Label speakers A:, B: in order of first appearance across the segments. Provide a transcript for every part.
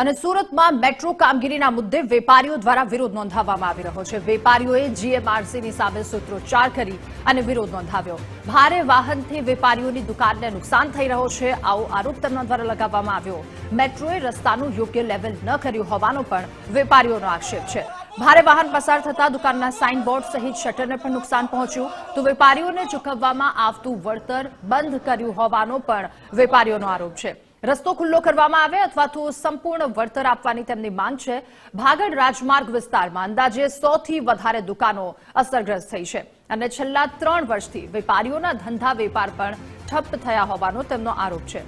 A: અને સુરતમાં મેટ્રો કામગીરીના મુદ્દે વેપારીઓ દ્વારા વિરોધ નોંધાવવામાં આવી રહ્યો છે. વેપારીઓએ જીએમઆરસીની સામે સૂત્રોચ્ચાર કરી અને વિરોધ નોંધાવ્યો. ભારે વાહનથી વેપારીઓની દુકાનને નુકસાન થઈ રહ્યો છે. આવો આરોપ તેમના દ્વારા લગાવવામાં આવ્યો. મેટ્રોએ રસ્તાનું યોગ્ય લેવલ ન કર્યું હોવાનો પણ વેપારીઓનો આક્ષેપ છે. ભારે વાહન પસાર થતા દુકાનના સાઇન બોર્ડ સહિત શટરને પણ નુકસાન પહોંચ્યું. તો વેપારીઓને ચૂકવવામાં આવતું વળતર બંધ કર્યું હોવાનો પણ વેપારીઓનો આરોપ છે. રસ્તો ખુલ્લો કરવામાં આવે અથવા તો સંપૂર્ણ વળતર આપવાની તેમની માંગ છે. ભાગડ રાજમાર્ગ વિસ્તારમાં અંદાજે સોથી વધારે દુકાનો અસરગ્રસ્ત થઈ છે અને છેલ્લા ત્રણ વર્ષથી વેપારીઓના ધંધા વેપાર પણ ઠપ્પ થયા હોવાનો તેમનો આરોપ છે.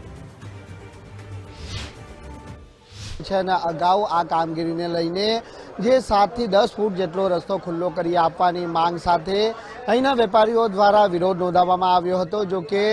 B: છે ને અગાઉ આ કામગીરીને લઈને જે સાતથી દસ ફૂટ જેટલો રસ્તો ખુલ્લો કરી આપવાની માંગ સાથે અહીંના વેપારીઓ દ્વારા વિરોધ નોંધાવવામાં આવ્યો હતો, જો કે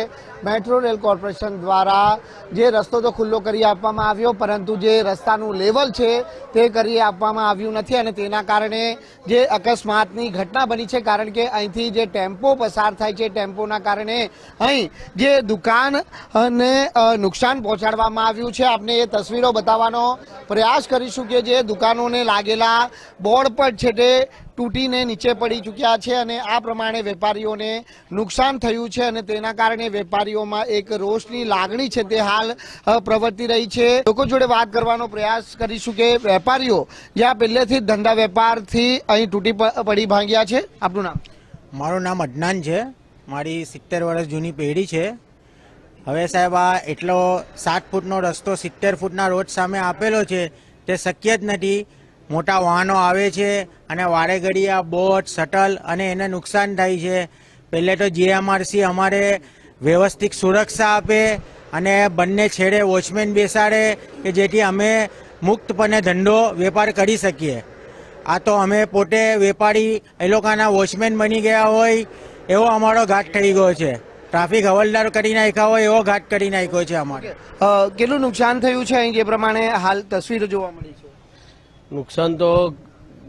B: મેટ્રો રેલ કોર્પોરેશન દ્વારા જે રસ્તો તો ખુલ્લો કરી આપવામાં આવ્યો, પરંતુ જે રસ્તાનું લેવલ છે તે કરી આપવામાં આવ્યું નથી અને તેના કારણે જે અકસ્માતની ઘટના બની છે, કારણ કે અહીંથી જે ટેમ્પો પસાર થાય છે, ટેમ્પોના કારણે અહીં જે દુકાન અને નુકસાન પહોંચાડવામાં આવ્યું છે. આપને એ તસવીરો બતાવવાનો પ્રયાસ કરીશું કે જે દુકાનોને લાગેલા બોર્ડ પર છેટે તૂટીને નીચે પડી ચૂક્યા છે અને આ પ્રમાણે વેપારીઓને નુકસાન થયું છે અને તેના કારણે વેપારીઓમાં એક રોષની લાગણી છે તે હાલ પ્રવર્તી રહી છે. લોકો જોડે વાત કરવાનો પ્રયાસ કરીશું કે વેપારીઓ જ્યાં પહેલેથી ધંધા વેપારથી અહીં તૂટી પડી ભાંગ્યા છે. આપનું નામ?
C: મારું નામ અજ્ઞાન છે. મારી સિત્તેર વર્ષ જૂની પેઢી છે. હવે સાહેબ આ એટલો સાત ફૂટનો રસ્તો સિત્તેર ફૂટના રોડ સામે આપેલો છે તે શક્ય જ નથી. મોટા વાહનો આવે છે અને વારે ઘડી બોટ શટલ અને એને નુકસાન થાય છે. પહેલે તો જીએમઆરસી અમારે વ્યવસ્થિત સુરક્ષા આપે અને બંને છેડે વોચમેન બેસાડે કે જેથી અમે મુક્તપણે ધંધો વેપાર કરી શકીએ. આ તો અમે પોતે વેપારી એ લોકોના વોચમેન બની ગયા હોય એવો અમારો ઘાટ થઈ ગયો છે. ટ્રાફિક હવલદાર કરી નાખ્યા હોય એવો ઘાટ કરી નાખ્યો છે અમારે.
B: કેટલું નુકસાન થયું છે અહીં જે પ્રમાણે હાલ તસવીરો જોવા મળી?
D: નુકસાન તો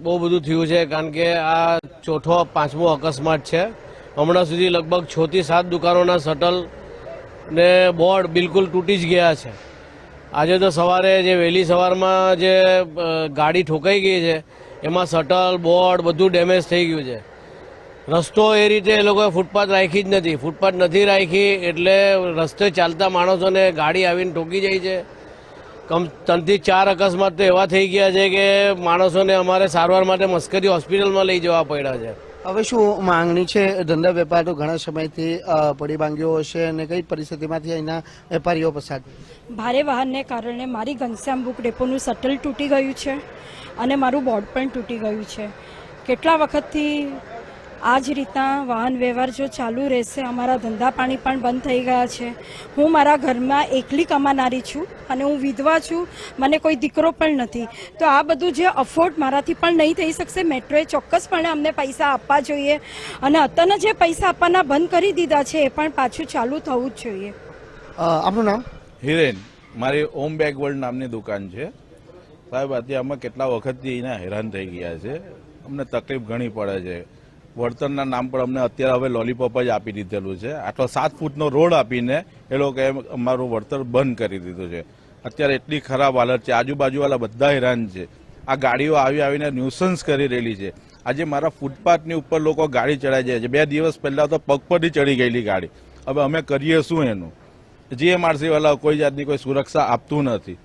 D: બહુ બધું થયું છે, કારણ કે આ ચોથો, પાંચમો અકસ્માત છે. હમણાં સુધી લગભગ છ થી સાત દુકાનોના શટલ ને બોર્ડ બિલકુલ તૂટી જ ગયા છે. આજે તો સવારે જે વહેલી સવારમાં જે ગાડી ઠોકાઈ ગઈ છે, એમાં શટલ, બોર્ડ બધું ડેમેજ થઈ ગયું છે. રસ્તો એ રીતે એ લોકોએ ફૂટપાથ રાખી જ નથી. ફૂટપાથ નથી રાખી એટલે રસ્તે ચાલતા માણસોને ગાડી આવીને ઠોકી જાય છે. કમ ત્રણથી ચાર અકસ્માત તો એવા થઈ ગયા છે કે માણસોને અમારે સારવાર માટે મસ્કરી હોસ્પિટલમાં લઈ જવા પડ્યા છે.
B: હવે શું માંગણી છે? ધંધા વેપાર તો ઘણા સમયથી પડી માંગ્યો હશે અને કઈ પરિસ્થિતિમાંથી અહીંના વેપારીઓ પસાર
E: ભારે વાહનને કારણે મારી ઘનશ્યામ બુક ડેપોનું શટલ તૂટી ગયું છે અને મારું બોર્ડ પણ તૂટી ગયું છે. કેટલા વખતથી આ જ રીતના વાહન વ્યવહાર જો ચાલુ રહેશે અમારા ધંધા પાણી પણ બંધ થઈ ગયા છે. હું મારા ઘરમાં એકલી કમાનારી છું અને હું વિધવા છું મને કોઈ દીકરો પણ નથી. તો આ બધું જે અફોર્ડ મારાથી પણ નહીં થઈ શકશે મેટ્રોએ ચોક્કસપણે અમને પૈસા આપવા જોઈએ અને અત્યારના જે પૈસા આપવાના બંધ કરી દીધા છે એ પણ પાછું ચાલુ થવું જ જોઈએ.
B: આપનું નામ?
F: હિરેન. મારી ઓમ બેગ વર્લ્ડ નામની દુકાન છે. સાહેબ અત્યારે અમે કેટલા વખતથી એના હેરાન થઈ ગયા છે. અમને તકલીફ ઘણી પડે છે. વળતરના નામ પર અમને અત્યારે હવે લોલીપોપ જ આપી દીધેલું છે. આટલો સાત ફૂટનો રોડ આપીને એ લોકોએ અમારું વળતર બંધ કરી દીધું છે. અત્યારે એટલી ખરાબ હાલત છે. આજુબાજુવાળા બધા હેરાન છે. આ ગાડીઓ આવી આવીને ન્યુસન્સ કરી રહેલી છે. આજે મારા ફૂટપાથની ઉપર લોકો ગાડી ચડાઈ જાય છે. બે દિવસ પહેલાં તો પગ પરથી ચડી ગયેલી ગાડી. હવે અમે કરીએ શું એનું? જીએમઆરસીવાળા કોઈ જાતની કોઈ સુરક્ષા આપતું નથી.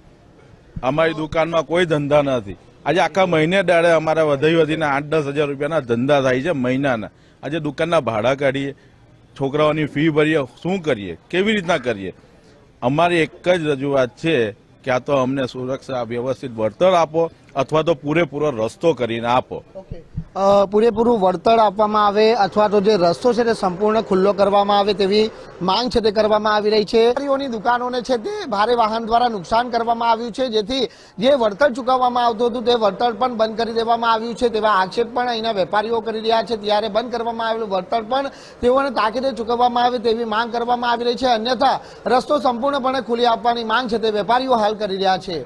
F: અમારી દુકાનમાં કોઈ ધંધા નથી. આજે આખા મહિને દાડે અમારા વધી વધીને આઠ દસ હજાર રૂપિયાના ધંધા થાય છે મહિનાના. આજે દુકાનના ભાડા કાઢીએ, છોકરાઓની ફી ભરીએ, શું કરીએ? કેવી રીતના કરીએ? અમારી એક જ રજૂઆત છે કે આ તો અમને સુરક્ષા વ્યવસ્થિત વળતર આપો અથવા તો પૂરેપૂરો રસ્તો કરીને આપો.
B: પૂરેપૂરું વળતર આપવામાં આવે અથવા તો જે રસ્તો છે તે સંપૂર્ણ ખુલ્લો કરવામાં આવે તેવી માંગ છે તે કરવામાં આવી રહી છે. વેપારીઓની દુકાનોને છે તે ભારે વાહન દ્વારા નુકસાન કરવામાં આવ્યું છે. જેથી જે વળતર ચૂકવવામાં આવતું હતું તે વળતર પણ બંધ કરી દેવામાં આવ્યું છે. તેવા આક્ષેપ પણ અહીંના વેપારીઓ કરી રહ્યા છે. ત્યારે બંધ કરવામાં આવેલું વળતર પણ તેઓને તાકીદે ચૂકવવામાં આવે તેવી માંગ કરવામાં આવી રહી છે. અન્યથા રસ્તો સંપૂર્ણપણે ખુલી આપવાની માંગ છે તે વેપારીઓ હાલ કરી રહ્યા છે.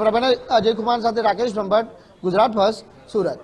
B: પ્રમાણે અજય કુમાર સાથે રાકેશ બ્રહ્મભટ્ટ ગુજરાત ફર્સ્ટ, સુરત.